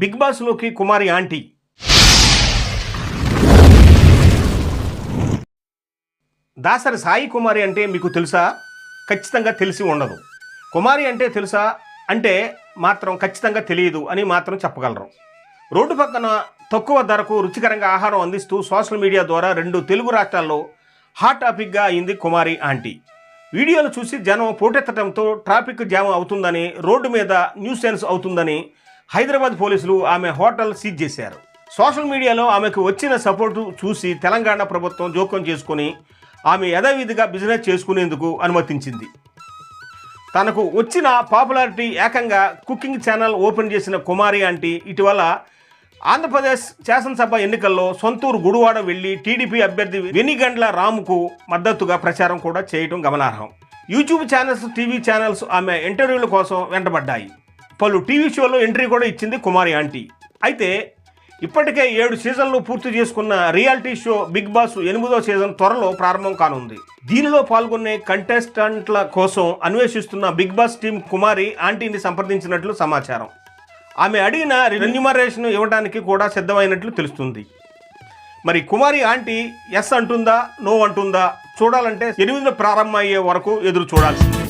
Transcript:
Big బాస్లోకి Kumari aunty. Dasari Sai Kumari అంటే మీకు తెలుసా? ఖచ్చితంగా తెలిసి ఉండదు. కుమారి అంటే తెలుసా? అంటే మాత్రం ఖచ్చితంగా తెలియదు అని మాత్రం చెప్పగలరు. రోడ్డు పక్కన తక్కువ ధరకు రుచికరంగా ఆహారం అందిస్తూ సోషల్ మీడియా ద్వారా రెండు తెలుగు రాష్ట్రాల్లో హాట్ టాపిక్గా అయింది కుమారి ఆంటీ. వీడియోలు చూసి జనం పోటెత్తడంతో ట్రాఫిక్ జామ్ అవుతుందని రోడ్డు మీద న్యూసెన్స్ అవుతుందని హైదరాబాద్ పోలీసులు ఆమె హోటల్ సీజ్ చేశారు. సోషల్ మీడియాలో ఆమెకు వచ్చిన సపోర్టు చూసి తెలంగాణ ప్రభుత్వం జోక్యం చేసుకుని ఆమె యథావిధిగా బిజినెస్ చేసుకునేందుకు అనుమతించింది. తనకు వచ్చిన పాపులారిటీ ఏకంగా కుకింగ్ ఛానల్ ఓపెన్ చేసిన కుమారి ఆంటీ ఇటీవల ఆంధ్రప్రదేశ్ శాసనసభ ఎన్నికల్లో సొంతూరు గుడివాడ వెళ్ళి టీడీపీ అభ్యర్థి వెనిగండ్ల రాముకు మద్దతుగా ప్రచారం కూడా చేయడం గమనార్హం. యూట్యూబ్ ఛానల్స్ టీవీ ఛానల్స్ ఆమె ఇంటర్వ్యూల కోసం వెంటబడ్డాయి. పలు టీవీ షోలో ఎంట్రీ కూడా ఇచ్చింది కుమారి ఆంటీ. అయితే ఇప్పటికే ఏడు సీజన్లు పూర్తి చేసుకున్న రియాలిటీ షో బిగ్ బాస్ ఎనిమిదో సీజన్ త్వరలో ప్రారంభం కానుంది. దీనిలో పాల్గొనే కంటెస్టెంట్ల కోసం అన్వేషిస్తున్న బిగ్ బాస్ టీం కుమారి ఆంటీని సంప్రదించినట్లు సమాచారం. ఆమె అడిగిన రెన్యుమరేషన్ ఇవ్వడానికి కూడా సిద్ధమైనట్లు తెలుస్తుంది. మరి కుమారి ఆంటీ ఎస్ అంటుందా నో అంటుందా? చూడాలంటే ఎనిమిదిలో ప్రారంభమయ్యే వరకు ఎదురు చూడాల్సింది.